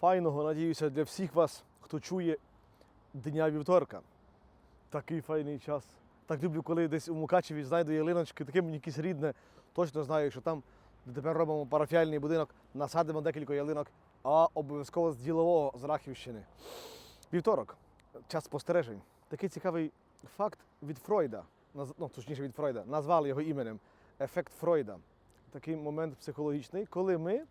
файного, надіюся, для всіх вас, хто чує дня вівторка. Такий файний час. Так люблю, коли десь у Мукачеві знайду ялиночки, таке мені якесь рідне. Точно знаю, що там, де тепер робимо парафіальний будинок, насадимо декілька ялинок, а обов'язково з ділового з Рахівщини. Вівторок, час спостережень. Такий цікавий факт від Фройда, ну, точніше від Фройда, назвали його іменем ефект Фройда. Такий момент психологічний, коли ми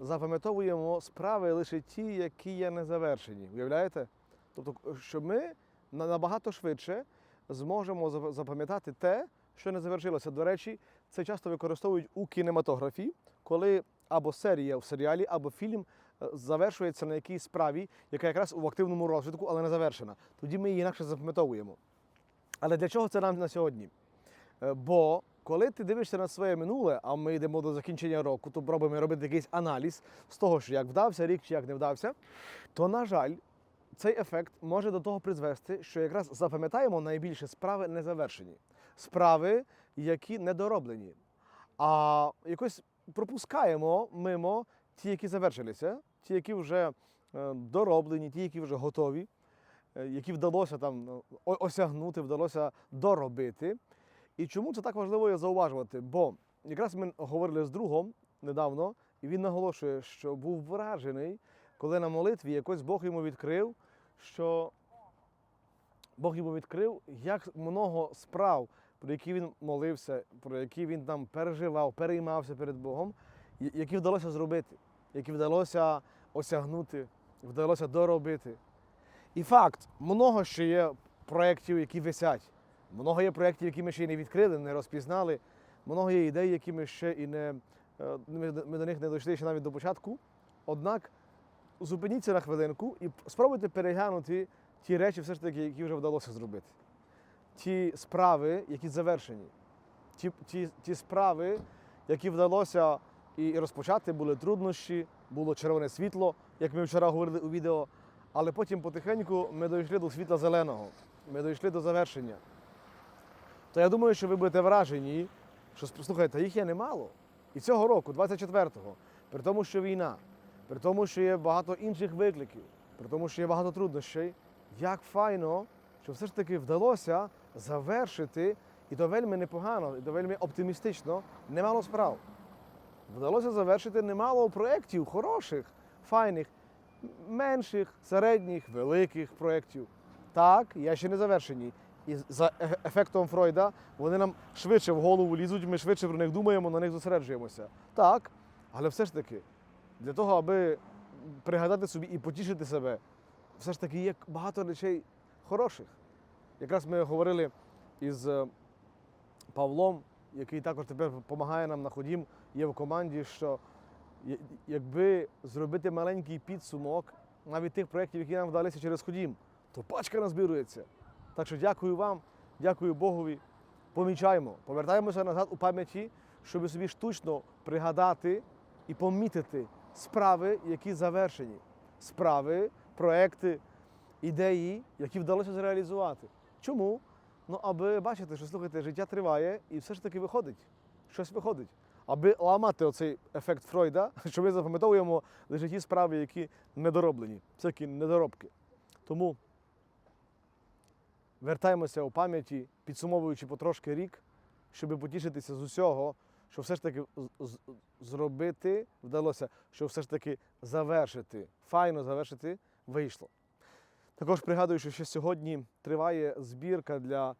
запам'ятовуємо справи лише ті, які є незавершені. Уявляєте? Тобто, що ми набагато швидше зможемо запам'ятати те, що не завершилося. До речі, це часто використовують у кінематографі, коли або серія в серіалі, або фільм е, завершується на якійсь справі, яка якраз в активному розвитку, але не завершена. Тоді ми її інакше запам'ятовуємо. Але для чого це нам на сьогодні? Е, Бо коли ти дивишся на своє минуле, а ми йдемо до закінчення року, то пробуємо робити якийсь аналіз з того, що як вдався рік чи як не вдався, то, на жаль, цей ефект може до того призвести, що якраз запам'ятаємо найбільше справи незавершені, справи, які недороблені. А якось пропускаємо мимо ті, які завершилися, ті, які вже е, дороблені, ті, які вже готові, е, які вдалося там ну, осягнути, вдалося доробити. І чому це так важливо зауважувати? Бо якраз ми говорили з другом недавно, і він наголошує, що був вражений, коли на молитві якось Бог йому відкрив, що Бог йому відкрив, як много справ, про які він молився, про які він там переживав, переймався перед Богом, які вдалося зробити, які вдалося осягнути, вдалося доробити. І факт, много ще є проєктів, які висять. Много є проєктів, які ми ще й не відкрили, не розпізнали. Много є ідей, які ми ще і не е, ми, до- них не дійшли ще навіть до початку. Однак зупиніться на хвилинку і спробуйте переглянути ті речі, все ж таки, які вже вдалося зробити. Ті справи, які завершені. Ті, ті, ті справи, які вдалося і розпочати, були труднощі, було червоне світло, як ми вчора говорили у відео. Але потім потихеньку ми дійшли до світла зеленого, ми дійшли до завершення. То я думаю, що ви будете вражені, що слухайте, їх є немало. І цього року, 24-го, при тому, що війна, при тому, що є багато інших викликів, при тому, що є багато труднощей, як файно, що все ж таки вдалося завершити, і то вельми непогано, і то вельми оптимістично, немало справ. Вдалося завершити немало проєктів, хороших, файних, менших, середніх, великих проєктів. Так, я ще не завершені. І за е- ефектом Фройда вони нам швидше в голову лізуть, ми швидше про них думаємо, на них зосереджуємося. Так, але все ж таки, для того, аби пригадати собі і потішити себе, все ж таки є багато речей хороших. Якраз ми говорили із е, Павлом, який також тепер допомагає нам на ходім, є в команді, що якби зробити маленький підсумок навіть тих проєктів, які нам вдалися через ходім, то пачка назбирується. Так що дякую вам, дякую Богові. Помічаємо, повертаємося назад у пам'яті, щоб собі штучно пригадати і помітити справи, які завершені, справи, проекти, ідеї, які вдалося зреалізувати. Чому? Ну, аби бачити, що слухайте, життя триває і все ж таки виходить. Щось виходить. Аби ламати оцей ефект Фройда, що ми запам'ятовуємо лише ті справи, які недороблені, всякі недоробки. Тому вертаємося у пам'яті, підсумовуючи потрошки рік, щоб потішитися з усього, що все ж таки зробити вдалося, що все ж таки завершити, файно завершити вийшло. Також пригадую, що ще сьогодні триває збірка для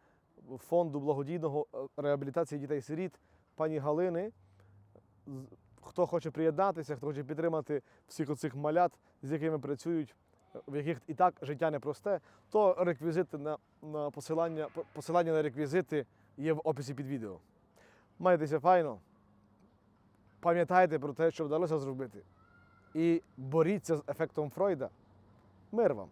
фонду благодійного е, реабілітації дітей-сиріт пані Галини. Хто хоче приєднатися, хто хоче підтримати всіх оцих малят, з якими працюють, в яких і так життя непросте, то реквізити на, на посилання, посилання на реквізити є в описі під відео. Майтеся файно, пам'ятайте про те, що вдалося зробити. І боріться з ефектом Фройда. Мир вам!